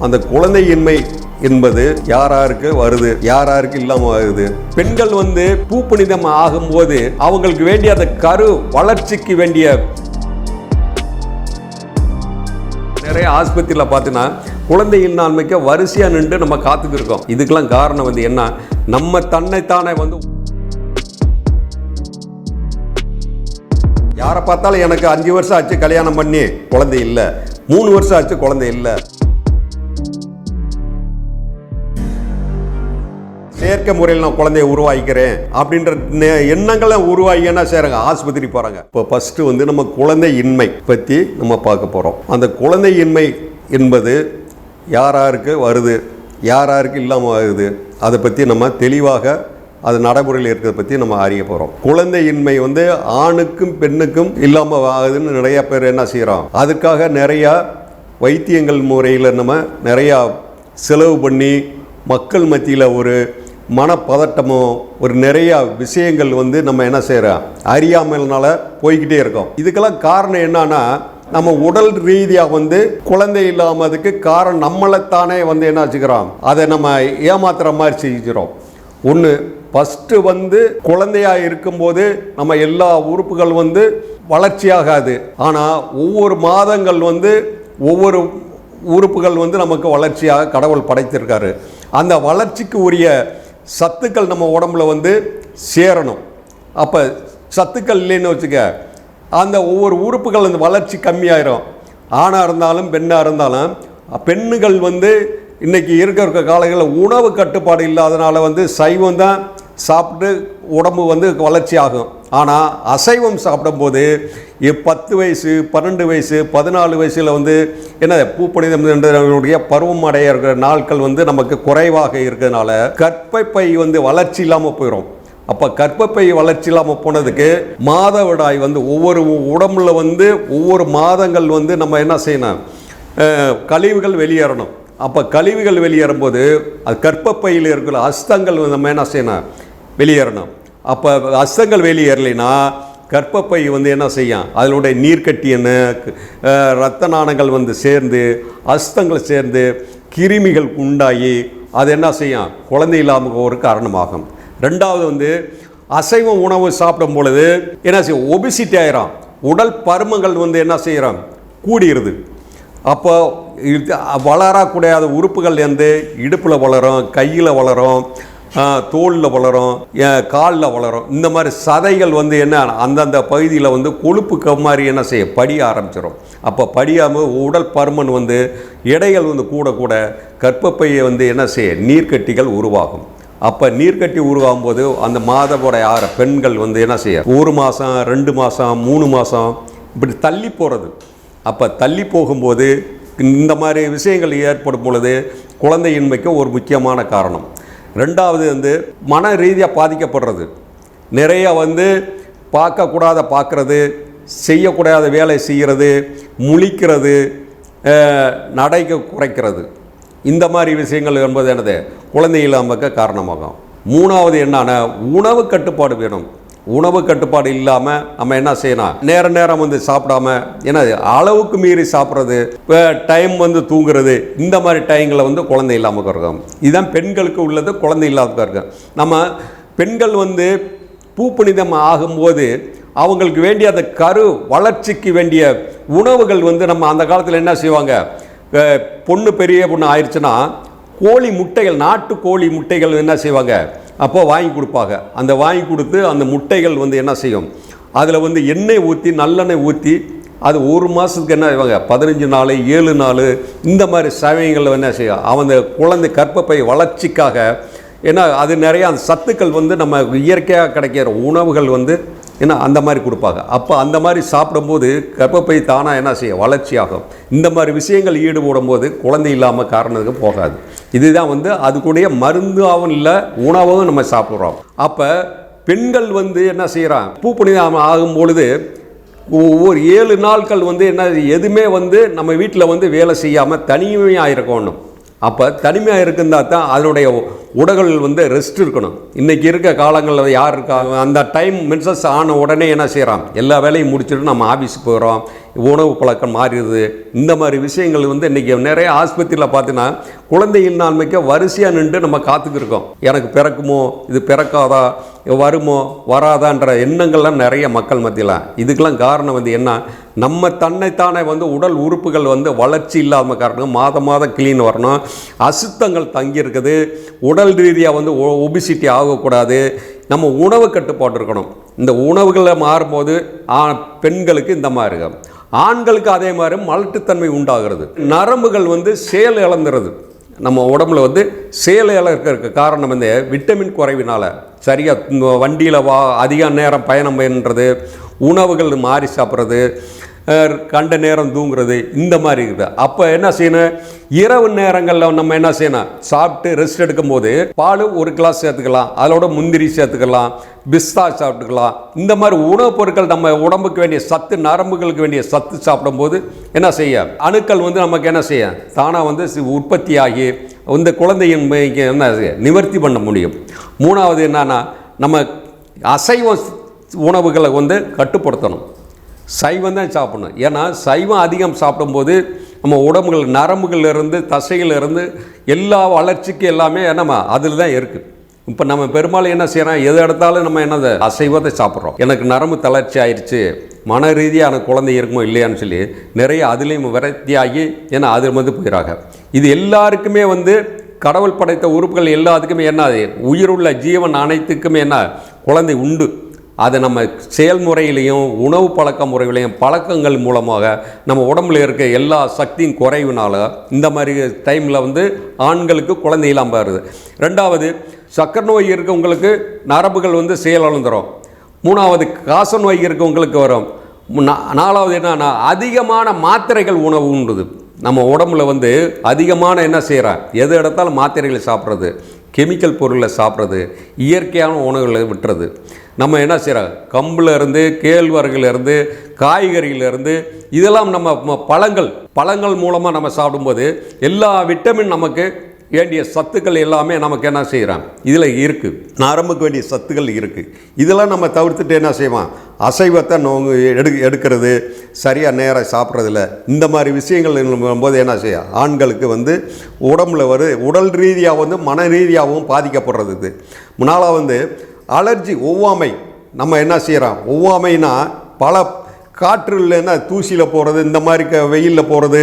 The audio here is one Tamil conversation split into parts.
அந்த குழந்தையின்மை என்பது யாராருக்கு வருது யாராருக்கு இல்லாம வருது? பெண்கள் வந்து பூப்புனிதம் ஆகும்போது அவங்களுக்கு வேண்டிய அந்த கரு வளர்ச்சிக்கு வேண்டிய நிறைய ஆஸ்பத்திரியில் பார்த்தீங்கன்னா குழந்தை இல்லாமைக்க வரிசையாக நின்று நம்ம காத்துக்கிருக்கோம் இதுக்கெல்லாம் காரணம் வந்து என்ன? நம்ம தன்னைத்தானே வந்து யாரை பார்த்தாலும் எனக்கு அஞ்சு வருஷம் ஆச்சு கல்யாணம் பண்ணி குழந்தை இல்லை. மூணு வருஷம் ஆச்சு குழந்தை இல்லை. செயற்கை முறையில் நான் குழந்தைய உருவாக்கிறேன் அப்படின்ற நெ- எண்ணங்களை உருவாகி என்ன செய்கிறாங்க ஆஸ்பத்திரி போகிறாங்க இப்போ ஃபஸ்ட்டு வந்து நம்ம குழந்தை இன்மை பற்றி நம்ம பார்க்க போகிறோம் அந்த குழந்தை இன்மை என்பது யாராருக்கு வருது? யாராருக்கு இல்லாமல் வருது அதை பற்றி நம்ம தெளிவாக அது நடைமுறையில் இருக்கிறத பற்றி நம்ம அறிய போகிறோம் குழந்தையின்மை வந்து ஆணுக்கும் பெண்ணுக்கும் இல்லாமல் ஆகுதுன்னு நிறையா பேர் என்ன செய்கிறோம் அதுக்காக நிறையா வைத்தியங்கள் முறையில் நம்ம நிறையா செலவு பண்ணி மக்கள் மத்தியில் ஒரு மனப்பதட்டமோ ஒரு நிறையா விஷயங்கள் வந்து நம்ம என்ன செய்கிறோம் அறியாமல்னால போய்கிட்டே இருக்கோம். இதுக்கெல்லாம் காரணம் என்னன்னா நம்ம உடல் ரீதியாக வந்து குழந்தை இல்லாமதுக்கு காரணம் நம்மளைத்தானே வந்து என்ன வச்சுக்கிறோம்? அதை நம்ம ஏமாத்துற மாதிரி செஞ்சுக்கிறோம். ஒன்று ஃபஸ்ட்டு வந்து குழந்தையாக இருக்கும்போது நம்ம எல்லா உறுப்புகள் வந்து வளர்ச்சியாகாது. ஆனால் ஒவ்வொரு மாதங்கள் வந்து ஒவ்வொரு உறுப்புகள் வந்து நமக்கு வளர்ச்சியாக கடவுள் படைத்திருக்காரு. அந்த வளர்ச்சிக்கு உரிய சத்துக்கள் நம்ம உடம்புல வந்து சேரணும். அப்போ சத்துக்கள் இல்லைன்னு வச்சுக்க அந்த ஒவ்வொரு உறுப்புகள் அந்த வளர்ச்சி கம்மியாயிரும். ஆணாக இருந்தாலும் பெண்ணாக இருந்தாலும் பெண்ணுகள் வந்து இன்னைக்கு இருக்க இருக்க காலங்களில் உணவு கட்டுப்பாடு இல்லாதனால வந்து சைவம் தான் சாப்பிட்டு உடம்பு வந்து வளர்ச்சி ஆகும். ஆனால் அசைவம் சாப்பிடும்போது பத்து வயசு பன்னெண்டு வயசு பதினாலு வயசில் வந்து என்ன பூப்பணிதம் என்றவர்களுடைய பருவம் அடைய இருக்கிற நாட்கள் வந்து நமக்கு குறைவாக இருக்கிறதுனால கற்பப்பை வந்து வளர்ச்சி இல்லாமல் போயிடும் அப்போ கற்பப்பை வளர்ச்சி இல்லாமல் போனதுக்கு மாதவிடாய் வந்து ஒவ்வொரு உடம்புல வந்து ஒவ்வொரு மாதங்கள் வந்து நம்ம என்ன செய்யணும்? கழிவுகள் வெளியேறணும். அப்போ கழிவுகள் வெளியேறும்போது அது கற்பப்பையில் இருக்கிற அஸ்தங்கள் வந்து நம்ம என்ன செய்யணும்? வெளியேறணும். அப்போ அஸ்தங்கள் வெளியேறலைன்னா கர்ப்பப்பை வந்து என்ன செய்யும்? அதனுடைய நீர்க்கட்டியன்னு ரத்த இரத்த நாணங்கள் வந்து சேர்ந்து அஸ்தங்கள் சேர்ந்து கிருமிகள் உண்டாகி அது என்ன செய்யும்? குழந்தை இல்லாமல் ஒரு காரணமாகும். ரெண்டாவது வந்து அசைவ உணவு சாப்பிடும் பொழுது என்ன செய்யும்? ஒபிசிட்டி ஆயிரும். உடல் பருமங்கள் வந்து என்ன செய்கிறோம் கூடிடுது அப்போ வளரக்கூடிய அது உறுப்புகள் வந்து இடுப்பில் வளரும் கையில் வளரும் தோலில் வளரும் காலில் வளரும். இந்த மாதிரி சதைகள் வந்து என்ன அந்தந்த பகுதியில் வந்து கொழுப்பு மாதிரி என்ன செய்ய படிய ஆரம்பிச்சிடும் அப்போ படியாமல் உடல் பருமன் வந்து எடைகள் வந்து கூட கூட கற்பப்பையை வந்து என்ன செய்ய நீர்க்கட்டிகள் உருவாகும். அப்போ நீர்க்கட்டி உருவாகும் போது அந்த மாதவிடாய் ஆகிற பெண்கள் வந்து என்ன செய்ய ஒரு மாதம் ரெண்டு மாதம் மூணு மாதம் இப்படி தள்ளி போகிறது அப்போ தள்ளி போகும்போது இந்த மாதிரி விஷயங்கள் ஏற்படும் பொழுது குழந்தையின்மைக்கு ஒரு முக்கியமான காரணம். ரெண்டாவது வந்து மன ரீதியாக பாதிக்கப்படுறது. நிறைய வந்து பார்க்கக்கூடாத பார்க்குறது செய்யக்கூடாத வேலை செய்கிறது முழிக்கிறது நடைக்கு நடைக்க குறைக்கிறது. இந்த மாதிரி விஷயங்கள் என்பது என்னது? குழந்தை இல்லாமக்க காரணமாகும். மூணாவது என்னன்னா உணவு கட்டுப்பாடு வேணும். உணவு கட்டுப்பாடு இல்லாமல் நம்ம என்ன செய்யணும் நேர நேரம் வந்து சாப்பிடாம ஏன்னா அளவுக்கு மீறி சாப்பிட்றது டைம் வந்து தூங்குறது இந்த மாதிரி டைமில் வந்து குழந்தை இல்லாமல் இருக்கும் இதுதான் பெண்களுக்கு உள்ளது குழந்தை இல்லாத இருக்கும் நம்ம பெண்கள் வந்து பூப்புனிதம் ஆகும்போது அவங்களுக்கு வேண்டிய அந்த கரு வளர்ச்சிக்கு வேண்டிய உணவுகள் வந்து நம்ம அந்த காலத்தில் என்ன செய்வாங்க? பொண்ணு பெரிய பொண்ணு ஆயிடுச்சுன்னா கோழி முட்டைகள் நாட்டு கோழி முட்டைகள் என்ன செய்வாங்க? அப்போ வாங்கி கொடுப்பாங்க. அந்த வாங்கி கொடுத்து அந்த முட்டைகள் வந்து என்ன செய்யும்? அதில் வந்து எண்ணெய் ஊற்றி நல்லெண்ணெய் ஊற்றி அது ஒரு மாதத்துக்கு என்ன செய்வாங்க? பதினஞ்சு நாள் ஏழு நாள் இந்த மாதிரி சமயங்களில் என்ன செய்யும்? அவன் குழந்தை கற்பப்பை வளர்ச்சிக்காக ஏன்னா அது நிறையா அந்த சத்துக்கள் வந்து நம்ம இயற்கையாக கிடைக்கிற உணவுகள் வந்து ஏன்னா அந்த மாதிரி கொடுப்பாங்க. அப்போ அந்த மாதிரி சாப்பிடும்போது கர்ப்பப்பை தானாக என்ன செய்ய வளர்ச்சியாகும். இந்த மாதிரி விஷயங்கள் ஈடுபடும் போது குழந்தை இல்லாமல் காரணத்துக்கு போகாது. இதுதான் வந்து அதுக்குடைய மருந்தாகவும் இல்லை உணவும் நம்ம சாப்பிட்றோம். அப்போ பெண்கள் வந்து என்ன செய்கிறான் பூப்புனிதம் ஆகும் பொழுது ஒவ்வொரு ஏழு நாட்கள் வந்து என்ன எதுவுமே வந்து நம்ம வீட்டில் வந்து வேலை செய்யாமல் தனிமையாக இருக்கணும். அப்போ தனிமையாக இருக்குந்தா தான் அதனுடைய உடல்கள் வந்து ரெஸ்ட் இருக்கணும். இன்றைக்கி இருக்க காலங்களில் யார் இருக்கா? அந்த டைம் மின்சஸ் ஆன உடனே என்ன செய்கிறான் எல்லா வேலையும் முடிச்சுட்டு நம்ம ஆஃபீஸுக்கு போகிறோம் உணவு பழக்கம் மாறிடுது. இந்த மாதிரி விஷயங்கள் வந்து இன்றைக்கி நிறைய ஆஸ்பத்திரியில் பார்த்தீங்கன்னா குழந்தையின் இல்லாமைக்க வரிசையாக நின்று நம்ம காத்துக்கிருக்கோம் எனக்கு பிறக்குமோ இது பிறக்காதா? வருமோ வராதான்ற எண்ணங்கள்லாம் நிறைய மக்கள் மத்தியில். இதுக்கெல்லாம் காரணம் வந்து என்ன? நம்ம தன்னைத்தானே வந்து உடல் உறுப்புகள் வந்து வளர்ச்சி இல்லாத காரணம் மாதம் மாதம் கிளீன் வரணும். அசுத்தங்கள் தங்கியிருக்குது. உடல் ரீதியாக வந்து ஒபிசிட்டி ஆகக்கூடாது. நம்ம உணவு கட்டுப்பாடு இருக்கணும். இந்த உணவுகளில் மாறும்போது ஆ- பெண்களுக்கு இந்த மாதிரி இருக்கும். ஆண்களுக்கு அதே மாதிரி மலட்டுத்தன்மை உண்டாகிறது. நரம்புகள் வந்து செயல் இழந்துறது நம்ம உடம்புல வந்து சேலையில் இருக்கிறதுக்கு காரணம் வந்து விட்டமின் குறைவினால். சரியாக வண்டியில் வா அதிக நேரம் பயணம் பண்ணுறது உணவுகள் மாறி சாப்பிட்றது கண்ட நேரம் தூங்குறது இந்த மாதிரி இருக்குது. அப்போ என்ன செய்யணும்? இரவு நேரங்களில் நம்ம என்ன செய்யணும்? சாப்பிட்டு ரெஸ்ட் எடுக்கும்போது பால் ஒரு கிளாஸ் சேர்த்துக்கலாம் அதோட முந்திரி சேர்த்துக்கலாம் பிஸ்தா சாப்பிட்டுக்கலாம். இந்த மாதிரி உணவுப் பொருட்கள் நம்ம உடம்புக்கு வேண்டிய சத்து நரம்புகளுக்கு வேண்டிய சத்து சாப்பிடும்போது என்ன செய்ய? அணுக்கள் வந்து நமக்கு என்ன செய்ய? தானாக வந்து உற்பத்தி ஆகி இந்த குழந்தையின் என்ன நிவர்த்தி பண்ண முடியும். மூணாவது என்னன்னா நம்ம அசைவ உணவுகளை வந்து கட்டுப்படுத்தணும். சைவம் தான் சாப்பிடணும். ஏன்னா சைவம் அதிகம் சாப்பிடும்போது நம்ம உடம்புகள் நரம்புகள் இருந்து இருந்து எல்லா வளர்ச்சிக்கும் எல்லாமே நம்ம அதில் தான் இருக்குது இப்போ நம்ம பெரும்பாலும் என்ன செய்கிறோம் எது எடுத்தாலும் நம்ம என்னது அசைவத்தை சாப்பிட்றோம். எனக்கு நரம்பு தளர்ச்சி ஆயிடுச்சு. மன ரீதியான குழந்தை இருக்குமோ இல்லையான்னு சொல்லி நிறைய அதுலேயும் விரக்தியாகி ஏன்னா அதில் வந்து போயிறாங்க. இது எல்லாருக்குமே வந்து கடவுள் படைத்த உறுப்புகள் எல்லாத்துக்குமே என்ன உயிர் உயிருள்ள ஜீவன் அனைத்துக்குமே என்ன? குழந்தை உண்டு. அதை நம்ம செயல்முறையிலையும் உணவு பழக்க முறைகளையும் பழக்கங்கள் மூலமாக நம்ம உடம்புல இருக்க எல்லா சக்தியும் குறைவுனால இந்த மாதிரி டைமில் வந்து ஆண்களுக்கு குழந்தை இல்லாமல் வருது ரெண்டாவது சக்கரை நோய் இருக்கவங்களுக்கு நரம்புகள் வந்து செயலிழந்துரும் மூணாவது காச நோய் இருக்கவங்களுக்கு வரும். நாலாவது என்னன்னா அதிகமான மாத்திரைகள் உணவு உண்டுது நம்ம உடம்புல வந்து அதிகமான என்ன செய்கிறேன் எது எடுத்தாலும் மாத்திரைகளை சாப்பிட்றது. கெமிக்கல் பொருளை சாப்பிட்றது. இயற்கையான உணவுகளை விட்டுறது. நம்ம என்ன செய்கிறோம் கம்புல கேழ்வரகுலேருந்து காய்கறியிலேருந்து இருந்து இதெல்லாம் நம்ம ம- பழங்கள் பழங்கள் மூலமாக நம்ம சாப்பிடும்போது எல்லா விட்டமின் நமக்கு வேண்டிய சத்துக்கள் எல்லாமே நமக்கு என்ன செய்கிறோம் இதில் இருக்குது நரம்புக்கு வேண்டிய சத்துக்கள் இருக்குது இதெல்லாம் நம்ம தவிர்த்துட்டு என்ன செய்வோம்? அசைவத்தை நோங்கு எடு எடுக்கிறது சரியாக நேரம் சாப்பிட்றதில்ல. இந்த மாதிரி விஷயங்கள் போது என்ன செய்யும் ஆண்களுக்கு வந்து உடம்புல வரு உடல் ரீதியாக வந்து மன ரீதியாகவும் பாதிக்கப்படுறது முன்னால் வந்து அலர்ஜி ஒவ்வாமை. நம்ம என்ன செய்கிறோம் ஒவ்வாமைனா பல காற்றுல என்ன தூசியில் போகிறது இந்த மாதிரி க வெயிலில் போகிறது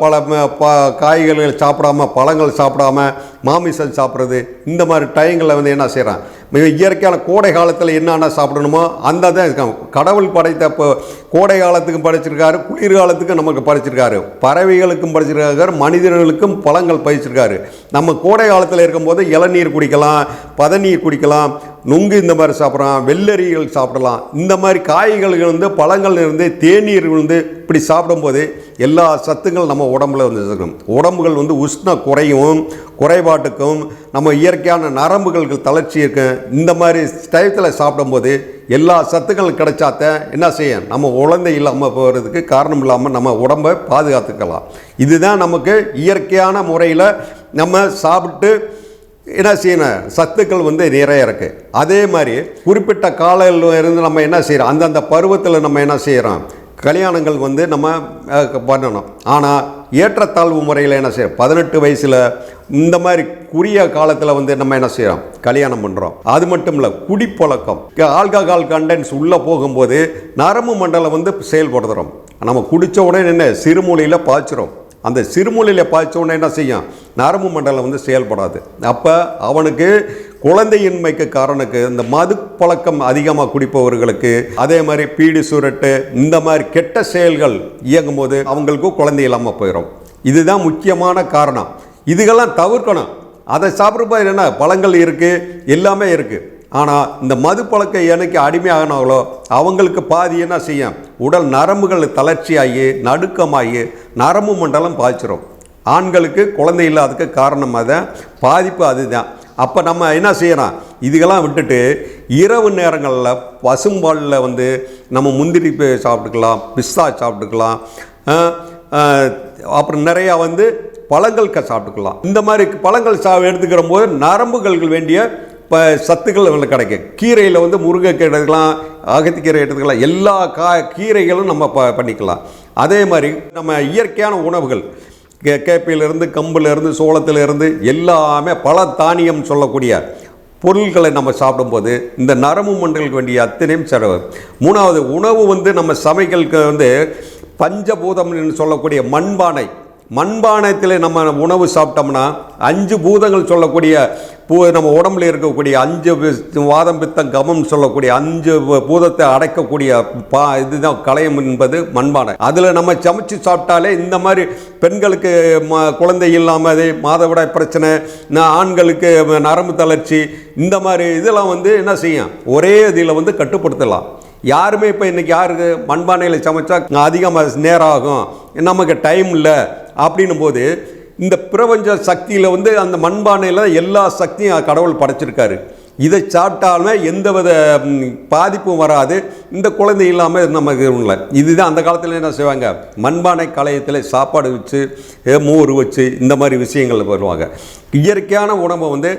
பல ப காய்கறிகள் சாப்பிடாம பழங்கள் சாப்பிடாம மாமிசம் சாப்பிட்றது இந்த மாதிரி டைங்களில் வந்து என்ன செய்கிறான் மிக இயற்கையான கோடை காலத்தில் என்னென்ன சாப்பிடணுமோ அந்த தான் இருக்கான் கடவுள் படைத்த இப்போ கோடை காலத்துக்கும் படைச்சிருக்காரு குளிர்காலத்துக்கும் நமக்கு படைச்சிருக்காரு. பறவைகளுக்கும் படைச்சிருக்காரு மனிதர்களுக்கும் பழங்கள் பயிச்சிருக்காரு. நம்ம கோடை காலத்தில் இருக்கும்போது இளநீர் குடிக்கலாம் பதநீர் குடிக்கலாம் நுங்கு இந்த மாதிரி சாப்பிட்றான் வெள்ளரிகள் சாப்பிடலாம். இந்த மாதிரி காய்கறிகள் வந்து பழங்கள் இருந்து தேநீர் வந்து இப்படி சாப்பிடும்போது எல்லா சத்துங்கள் நம்ம உடம்புல வந்து இருக்கும் உடம்புகள் வந்து உஷ்ண குறையும் குறைபாட்டுக்கும் நம்ம இயற்கையான நரம்புகளுக்கு தளர்ச்சி இருக்கும். இந்த மாதிரி டயத்தில் சாப்பிடும்போது எல்லா சத்துக்களும் கிடைச்சாத்த என்ன செய்யும் நம்ம குழந்தை இல்லாமல் போகிறதுக்கு காரணம் இல்லாமல் நம்ம உடம்பை பாதுகாத்துக்கலாம். இதுதான் நமக்கு இயற்கையான முறையில் நம்ம சாப்பிட்டு என்ன செய்யணும்? சத்துக்கள் வந்து நிறைய இருக்குது அதே மாதிரி குறிப்பிட்ட காலையில் இருந்து நம்ம என்ன செய்கிறோம் அந்தந்த பருவத்தில் நம்ம என்ன செய்கிறோம் கல்யாணங்கள் வந்து நம்ம பண்ணணும். ஆனால் ஏற்றத்தாழ்வு முறையில் என்ன செய்யறோம்? பதினெட்டு வயசில் இந்த மாதிரி குறுகிய காலத்தில் வந்து நம்ம என்ன செய்கிறோம் கல்யாணம் பண்ணுறோம் அது மட்டும் இல்லை குடிப்பழக்கம். ஆல்கஹால் கண்டென்ட்ஸ் உள்ளே போகும்போது நரம்பு மண்டலம் வந்து செயல்படுத்துகிறோம் நம்ம குடித்த உடனே என்ன? சிறுமூலையில் பாய்ச்சிரும். அந்த சிறுமூலையில் பாய்ச்சோன்னே என்ன செய்யும்? நரம்பு மண்டலம் வந்து செயல்படாது. அப்போ அவனுக்கு குழந்தையின்மைக்கு காரணக்கு இந்த மது பழக்கம் அதிகமாக குடிப்பவர்களுக்கு அதே மாதிரி பீடி சுரட்டு இந்த மாதிரி கெட்ட செயல்கள் இயங்கும்போது அவங்களுக்கு குழந்தை இல்லாமல் போயிடும் இதுதான் முக்கியமான காரணம். இதுகெல்லாம் தவிர்க்கணும். அதை சாப்பிட்றப்ப என்ன? பழங்கள் இருக்குது எல்லாமே இருக்குது ஆனால் இந்த மது பழக்கம் எனக்கு அடிமையாகினாங்களோ அவங்களுக்கு பாதி என்ன செய்யும்? உடல் நரம்புகள் தளர்ச்சியாகி நடுக்கமாகி நரம்பு மண்டலம் பாய்ச்சிரும். ஆண்களுக்கு குழந்தை இல்லாததுக்கு காரணம் தான் பாதிப்பு அதுதான். அப்போ நம்ம என்ன செய்யறோம் இதுக்கெல்லாம் விட்டுட்டு இரவு நேரங்களில் பசும்பாலில் வந்து நம்ம முந்திரி சாப்பிட்டுக்கலாம் பிஸ்தா சாப்பிட்டுக்கலாம் அப்புறம் நிறையா வந்து பழங்கள் சாப்பிட்டுக்கலாம். இந்த மாதிரி பழங்கள் சா எடுத்துக்கிற போது நரம்புகளுக்கு வேண்டிய இப்போ சத்துக்கள் நம்மளுக்கு கிடைக்கும். கீரையில் வந்து முருங்கைக்கீரை எடுத்துக்கலாம் அகத்திக்கீரை எடுத்துக்கலாம் எல்லா கா கீரைகளும் நம்ம ப பண்ணிக்கலாம். அதே மாதிரி நம்ம இயற்கையான உணவுகள் கே கேப்பையிலேருந்து கம்புலேருந்து சோளத்திலிருந்து எல்லாமே பல தானியம் சொல்லக்கூடிய பொருட்களை நம்ம சாப்பிடும்போது இந்த நரம்பு மண்டலுக்கு வேண்டிய அத்தனையும் செலவு. மூணாவது உணவு வந்து நம்ம சமைகளுக்கு வந்து பஞ்சபூதம்னு சொல்லக்கூடிய மண்பானை மண்பானத்தில் நம்ம உணவு சாப்பிட்டோம்னா அஞ்சு பூதங்கள் சொல்லக்கூடிய பூ நம்ம உடம்புல இருக்கக்கூடிய அஞ்சு வாதம் பித்தம் கமம் சொல்லக்கூடிய அஞ்சு பூதத்தை அடைக்கக்கூடிய பா இதுதான் கலையம் என்பது மண்பானை. அதில் நம்ம சமைச்சு சாப்பிட்டாலே இந்த மாதிரி பெண்களுக்கு ம குழந்தை இல்லாமல் மாதவிடாய் பிரச்சனை ஆண்களுக்கு நரம்பு தளர்ச்சி இந்த மாதிரி இதெல்லாம் வந்து என்ன செய்யும்? ஒரே இதில் வந்து கட்டுப்படுத்தலாம். யாருமே இப்போ இன்றைக்கி யாருக்கு மண்பானையில் சமைச்சா அதிகமாக நேரம் ஆகும். நமக்கு டைம் இல்லை. அப்படின்னும் போது இந்த பிரபஞ்ச சக்தியில் வந்து அந்த மண்பானையில் எல்லா சக்தியும் கடவுள் படைச்சிருக்காரு. இதை சாப்பிட்டாலுமே எந்தவித வித பாதிப்பும் வராது. இந்த குழந்தை இல்லாமல் நமக்கு இல்லை இதுதான் அந்த காலத்தில் என்ன செய்வாங்க? மண்பானை கலையத்தில் சாப்பாடு வச்சு மோர் வச்சு இந்த மாதிரி விஷயங்கள் வருவாங்க. இயற்கையான உணவை வந்து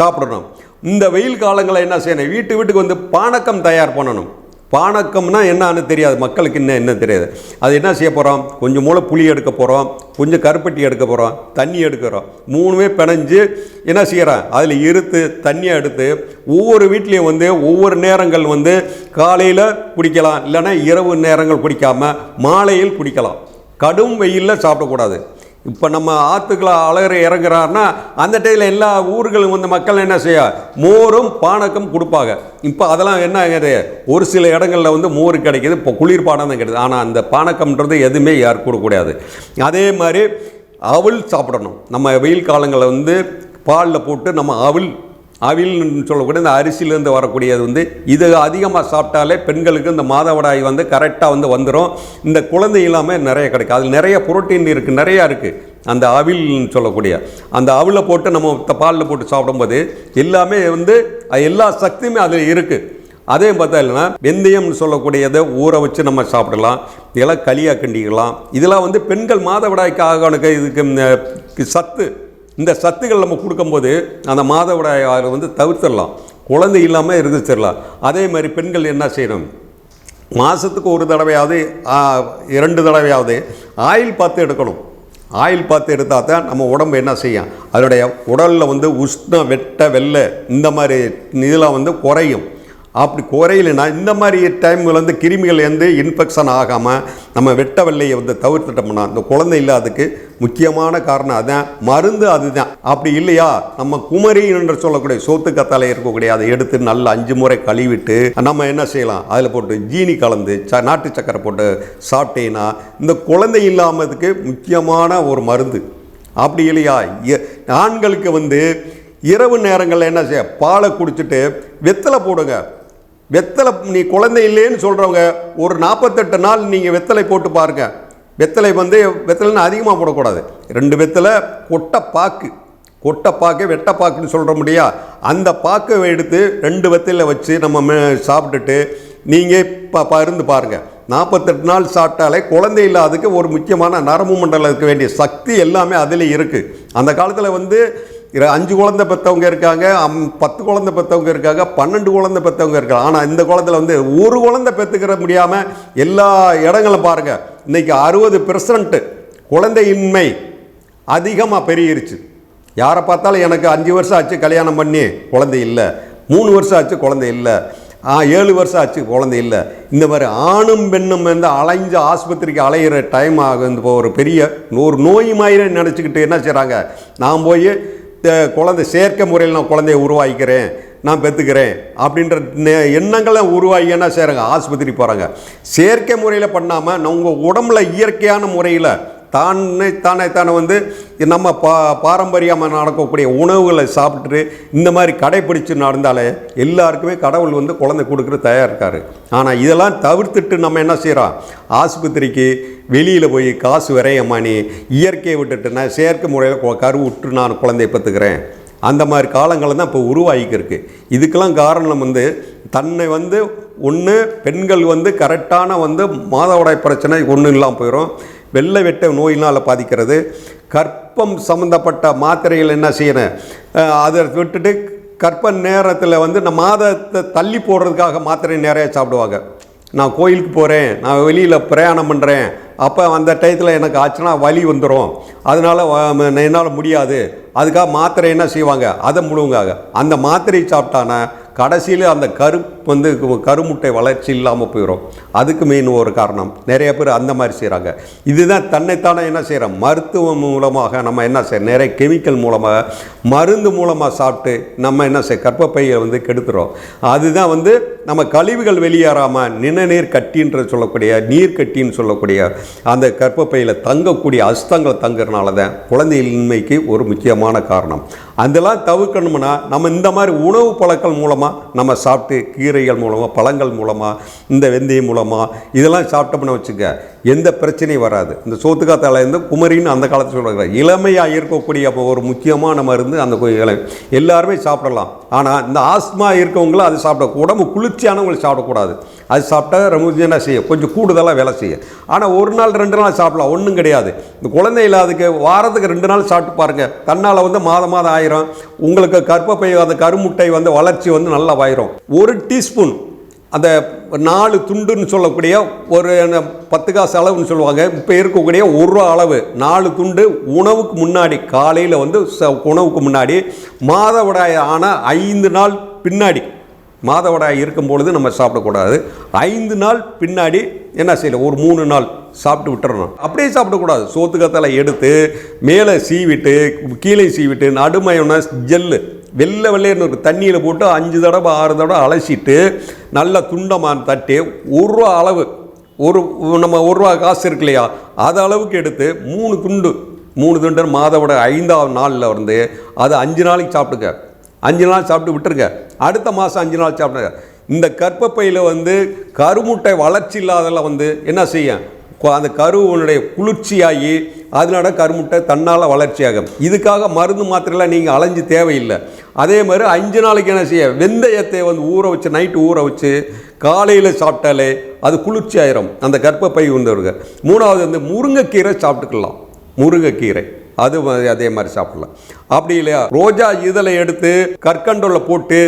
சாப்பிடணும். இந்த வெயில் காலங்களில் என்ன செய்யணும்? வீட்டு வீட்டுக்கு வந்து பானக்கம் தயார் பண்ணணும். பானக்கம்னா என்னன்னு தெரியாது. மக்களுக்கு இன்னும் என்ன தெரியாது. அது என்ன செய்ய போகிறோம் கொஞ்சம் மூளை புளி எடுக்க போகிறோம் கொஞ்சம் கருப்பட்டி எடுக்க போகிறோம் தண்ணி எடுக்கிறோம். மூணுமே பிணைஞ்சு என்ன செய்கிறோம் அதில் இருத்து தண்ணியை எடுத்து ஒவ்வொரு வீட்லேயும் வந்து ஒவ்வொரு நேரங்கள் வந்து காலையில் குடிக்கலாம். இல்லைன்னா இரவு நேரங்கள் குடிக்காமல் மாலையில் குடிக்கலாம். கடும் வெயிலில் சாப்பிடக்கூடாது. இப்போ நம்ம ஆற்றுக்களை அழகிற இறங்குறாருன்னா அந்த டைமில் எல்லா ஊர்களும் வந்து மக்கள் என்ன செய்ய மோரும் பானக்கம் கொடுப்பாங்க. இப்போ அதெல்லாம் என்ன ஆகுது? ஒரு சில இடங்களில் வந்து மோர் கிடைக்கிது இப்போ குளிர்பானம் தான் கிடைக்குது. ஆனால் அந்த பானக்கம்ன்றது எதுவுமே யார் கொடுக்கூடாது அதே மாதிரி அவள் சாப்பிடணும். நம்ம வெயில் காலங்களில் வந்து பாலில் போட்டு நம்ம அவள் அவில்னு சொல்லக்கூடிய இந்த அரிசியிலேருந்து வரக்கூடியது வந்து இது அதிகமாக சாப்பிட்டாலே பெண்களுக்கு இந்த மாதவிடாய் வந்து கரெக்டாக வந்து வந்துடும் இந்த குழந்தை இல்லாமல் நிறைய கிடைக்கும். அதில் நிறைய புரோட்டீன் இருக்குது நிறையா இருக்குது அந்த அவில்னு சொல்லக்கூடிய அந்த அவிலை போட்டு நம்ம பாலில் போட்டு சாப்பிடும்போது எல்லாமே வந்து எல்லா சக்தியுமே அதில் இருக்குது அதே பார்த்தா இல்லைன்னா வெந்தயம்னு சொல்லக்கூடியதை ஊற வச்சு நம்ம சாப்பிடலாம். இதெல்லாம் களியாக கிண்டிக்கலாம் இதெல்லாம் வந்து பெண்கள் மாதவிடாய்க்காக இதுக்கு சத்து இந்த சத்துக்கள் நம்ம கொடுக்கும்போது அந்த மாதவிடாய் ஆறு வந்து தவிர்த்திடலாம். குழந்தை இல்லாமல் இருந்துச்சிடலாம். அதே மாதிரி பெண்கள் என்ன செய்யணும்? மாதத்துக்கு ஒரு தடவையாவது இரண்டு தடவையாவது ஆயில் பார்த்து எடுக்கணும். ஆயில் பார்த்து எடுத்தால் தான் நம்ம உடம்பு என்ன செய்யும்? அதனுடைய உடலில் வந்து உஷ்ணம் வெட்ட வெள்ளை இந்த மாதிரி இதெல்லாம் வந்து குறையும். அப்படி குறையிலனா இந்த மாதிரி டைமில் வந்து கிருமிகள் வந்து இன்ஃபெக்ஷன் ஆகாமல் நம்ம வெட்ட வெள்ளையை வந்து தவிர்த்துட்டோம்னா இந்த குழந்தை இல்லாததுக்கு முக்கியமான காரணம் அதான் மருந்து அதுதான். அப்படி இல்லையா? நம்ம குமரி என்று சொல்லக்கூடிய சோத்து கத்தால இருக்கக்கூடிய அதை எடுத்து நல்லா அஞ்சு முறை கழுவிட்டு நம்ம என்ன செய்யலாம்? அதில் போட்டு ஜீனி கலந்து ச நாட்டு சக்கரை போட்டு சாப்பிட்டீங்கன்னா இந்த குழந்தை இல்லாமதுக்கு முக்கியமான ஒரு மருந்து. அப்படி இல்லையா? எ- ஆண்களுக்கு வந்து இரவு நேரங்களில் என்ன செய்ய பாலை குடிச்சிட்டு வெத்தலை போடுங்க. வெத்தலை நீ குழந்தை இல்லைன்னு சொல்கிறவங்க ஒரு நாற்பத்தெட்டு நாள் நீங்கள் வெத்தலை போட்டு பாருங்க. வெத்தலை வந்து வெத்தலைன்னு அதிகமாக போடக்கூடாது. ரெண்டு வெத்தலை கொட்டை பாக்கு. கொட்டை பாக்கு வெட்டை பாக்குன்னு சொல்கிற முடியா? அந்த பாக்கை எடுத்து ரெண்டு வெத்தலை வச்சு நம்ம மே- சாப்பிட்டுட்டு நீங்கள் இப்போ பருந்து பாருங்கள் நாற்பத்தெட்டு நாள் சாப்பிட்டாலே குழந்தை இல்லாததுக்கு ஒரு முக்கியமான நரம்பு மண்டலத்துக்கு வேண்டிய சக்தி எல்லாமே அதில் இருக்குது அந்த காலத்தில் வந்து அஞ்சு குழந்தை பெற்றவங்க இருக்காங்க அம் பத்து குழந்தை பெற்றவங்க இருக்காங்க பன்னெண்டு குழந்தை பெற்றவங்க இருக்காங்க. ஆனால் இந்த குளத்தில் வந்து ஒரு குழந்தை பெற்றுக்கிற முடியாமல் எல்லா இடங்களும் பாருங்கள் இன்றைக்கி அறுபது பெர்சன்ட்டு குழந்தையின்மை அதிகமாக பெருகிருச்சு. யாரை பார்த்தாலும் எனக்கு அஞ்சு வருஷம் ஆச்சு கல்யாணம் பண்ணி குழந்தை இல்லை. மூணு வருஷம் ஆச்சு குழந்தை இல்லை. ஆ ஏழு வருஷம் ஆச்சு குழந்தை இல்லை. இந்த மாதிரி ஆணும் பெண்ணும் வந்து அலைஞ்சு ஆஸ்பத்திரிக்கு அலையிற டைம் ஆகும் இந்த ஒரு பெரிய ஒரு நோய் மாதிரி நினச்சிக்கிட்டு என்ன செய்கிறாங்க நான் போய் குழந்தை செயற்கை முறையில் நான் குழந்தைய உருவாக்கிக்கிறேன் நான் பெற்றுக்கிறேன் அப்படின்ற எண்ணங்களை உருவாகி என்ன செய்கிறாங்க ஆஸ்பத்திரி போகிறாங்க செயற்கை முறையில் பண்ணாமல் உங்கள் உடம்புல இயற்கையான முறையில் தானே தானே தானே வந்து நம்ம பா பாரம்பரியமாக நடக்கக்கூடிய உணவுகளை சாப்பிட்டுட்டு இந்த மாதிரி கடைப்பிடிச்சு நடந்தாலே எல்லாருக்குமே கடவுள் வந்து குழந்தை கொடுக்குற தயார் இருக்கார். ஆனால் இதெல்லாம் தவிர்த்துட்டு நம்ம என்ன செய்கிறோம் ஆஸ்பத்திரிக்கு வெளியில் போய் காசு விரையமானி இயற்கையை விட்டுட்டு நான் செயற்கை முறையில் கரு விட்டு நான் குழந்தைய பெற்றுக்கிறேன். அந்த மாதிரி காலங்கள் தான் இப்போ உருவாகிக்கிருக்கு. இதுக்கெல்லாம் காரணம் வந்து தன்னை வந்து ஒன்று பெண்கள் வந்து கரெக்டான வந்து மாதவிடாய் பிரச்சனை ஒன்றும் இல்லாமல் போயிடும் வெள்ளை வெட்ட நோயினால் பாதிக்கிறது. கற்பம் சம்மந்தப்பட்ட மாத்திரைகள் என்ன செய்யணும் அதை விட்டுட்டு கற்ப நேரத்தில் வந்து நம்ம மாதத்தை தள்ளி போடுறதுக்காக மாத்திரை நிறைய சாப்பிடுவாங்க. நான் கோயிலுக்கு போகிறேன் நான் வெளியில் பிரயாணம் பண்ணுறேன் அப்போ அந்த டயத்தில் எனக்கு ஆச்சுன்னா வலி வந்துடும் அதனால் என்னால் முடியாது. அதுக்காக மாத்திரை என்ன செய்வாங்க? அதை முழுங்குவாங்க. அந்த மாத்திரை சாப்பிட்டானா கடைசியில் அந்த கரு வந்து கருமுட்டை வளர்ச்சி இல்லாமல் போயிடும் அதுக்கு மெயின் ஒரு காரணம். நிறைய பேர் அந்த மாதிரி செய்கிறாங்க இதுதான் தன்னைத்தானே என்ன செய்கிறோம் மருத்துவம் மூலமாக நம்ம என்ன செய்ய நிறைய கெமிக்கல் மூலமாக மருந்து மூலமாக சாப்பிட்டு நம்ம என்ன செய்ய கர்ப்பப்பையை வந்து கெடுத்துறோம். அதுதான் வந்து நம்ம கழிவுகள் வெளியேறாமல் நிணநீர் கட்டின்ற சொல்லக்கூடிய நீர் கட்டின்னு சொல்லக்கூடிய அந்த கர்ப்பப்பையில் தங்கக்கூடிய அஸ்தங்கள் தங்குறதுனால தான் குழந்தையின்மைக்கு ஒரு முக்கியமான காரணம். அதெல்லாம் தவிர்க்கணும்னா நம்ம இந்த மாதிரி உணவு பழக்கம் மூலமாக நம்ம சாப்பிட்டு கீரை கீரைகள் மூலமாக பழங்கள் மூலமாக இந்த வெந்தயம் மூலமாக இதெல்லாம் சாப்பிட்டோம்னு வச்சுக்க எந்த பிரச்சனையும் வராது. இந்த சோத்துக்காத்தால இருந்து குமரின்னு அந்த காலத்தில் சொல்கிறாங்க இளமையாக இருக்கக்கூடிய அப்போ ஒரு முக்கியமான மருந்து அந்த கொ- எல்லாருமே சாப்பிடலாம். ஆனால் இந்த ஆஸ்மா இருக்கவங்களும் அது சாப்பிட உடம்பு குளிர்ச்சியானவங்களை சாப்பிடக்கூடாது. அது சாப்பிட்டா ரொம்ப என்ன செய்யும்? கொஞ்சம் கூடுதலாக வேலை செய்யும். ஆனால் ஒரு நாள் ரெண்டு நாள் சாப்பிடலாம். ஒன்றும் கிடையாது. இந்த குழந்தை இல்லாததுக்கு வாரத்துக்கு ரெண்டு நாள் சாப்பிட்டு பாருங்கள் தன்னால் வந்து மாதம் மாதம் ஆயிரும். உங்களுக்கு கர்ப்பப்பை அந்த கருமுட்டை வந்து வளர்ச்சி வந்து நல்லா ஆயிரும் ஒரு டீஸ்பூன் அந்த நாலு துண்டுன்னு சொல்லக்கூடிய ஒரு என்ன, பத்து காசு அளவுன்னு சொல்லுவாங்க. இப்போ இருக்கக்கூடிய ஒரு ரூபா அளவு நாலு துண்டு உணவுக்கு முன்னாடி காலையில் வந்து ச- உணவுக்கு முன்னாடி மாதவிடாய் ஆன ஐந்து நாள் பின்னாடி மாதவிடாய் இருக்கும் பொழுது நம்ம சாப்பிடக்கூடாது. ஐந்து நாள் பின்னாடி என்ன செய்யலாம் ஒரு மூணு நாள் சாப்பிட்டு விட்டுறணும். அப்படியே சாப்பிடக்கூடாது. சோத்துக்கத்தில் எடுத்து மேலே சீவிட்டு கீழே சீவிட்டு நடுமையான ஜெல்லு வெள்ளை வெள்ளையர்னு ஒரு தண்ணியில் போட்டு அஞ்சு தடவை ஆறு தடவை அலசிட்டு நல்ல துண்டமாக தட்டி ஒரு ரூபா அளவு ஒரு நம்ம ஒரு ரூபா காசு இருக்கு இல்லையா? அது அளவுக்கு எடுத்து மூணு துண்டு மூணு துண்டு மாதவிட ஐந்தாவது நாளில் வந்து அதை அஞ்சு நாளைக்கு சாப்பிட்டுக்க அஞ்சு நாள் சாப்பிட்டு விட்டுருங்க. அடுத்த மாதம் அஞ்சு நாள் சாப்பிடுங்க. இந்த கர்ப்பப்பையில் வந்து கருமுட்டை வளர்ச்சி இல்லாதெல்லாம் வந்து என்ன செய்யும்? அந்த கருவனுடைய குளிர்ச்சியாகி அதனால கருமுட்டை தன்னால் வளர்ச்சியாகும். இதுக்காக மருந்து மாத்திரைலாம் நீங்கள் அலைஞ்சு தேவையில்லை. அதே மாதிரி அஞ்சு நாளைக்கு என்ன செய்ய? வெந்தயத்தை வந்து ஊற வச்சு நைட்டு ஊற வச்சு காலையில் சாப்பிட்டாலே அது குளிர்ச்சி ஆயிரும் அந்த கர்ப்பப்பை வந்தவர்கள் மூணாவது வந்து முருங்கைக்கீரை சாப்பிட்டுக்கலாம். முருங்கைக்கீரை. அது மாதிரி அதே மாதிரி சாப்பிடலாம். அப்படி இல்லையா? ரோஜா இதழை எடுத்து கற்கண்டோல போட்டு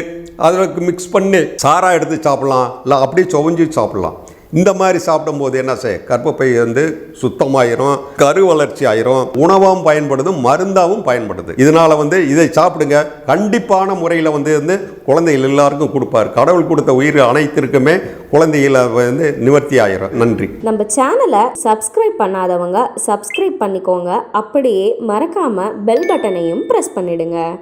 அதில் மிக்ஸ் பண்ணி சாரா எடுத்து சாப்பிடலாம். இல்லை அப்படியே சுவஞ்சி சாப்பிடலாம். இந்த மாதிரி சாப்பிடும்போது என்ன செய்ய கர்ப்பப்பை வந்து சுத்தமாயிரும் கரு வளர்ச்சி ஆயிரும் உணவாகவும் பயன்படுது மருந்தாகவும் பயன்படுது. இதனால வந்து இதை சாப்பிடுங்க. கண்டிப்பான முறையில் வந்து வந்து குழந்தைகள் எல்லாருக்கும் கொடுப்பார். கடவுள் கொடுத்த உயிர் அனைத்திற்குமே குழந்தைகளை வந்து நிவர்த்தி ஆயிரும். நன்றி. நம்ம சேனலை சப்ஸ்கிரைப் பண்ணாதவங்க சப்ஸ்கிரைப் பண்ணிக்கோங்க. அப்படியே மறக்காம பெல் பட்டனையும் ப்ரெஸ் பண்ணிடுங்க.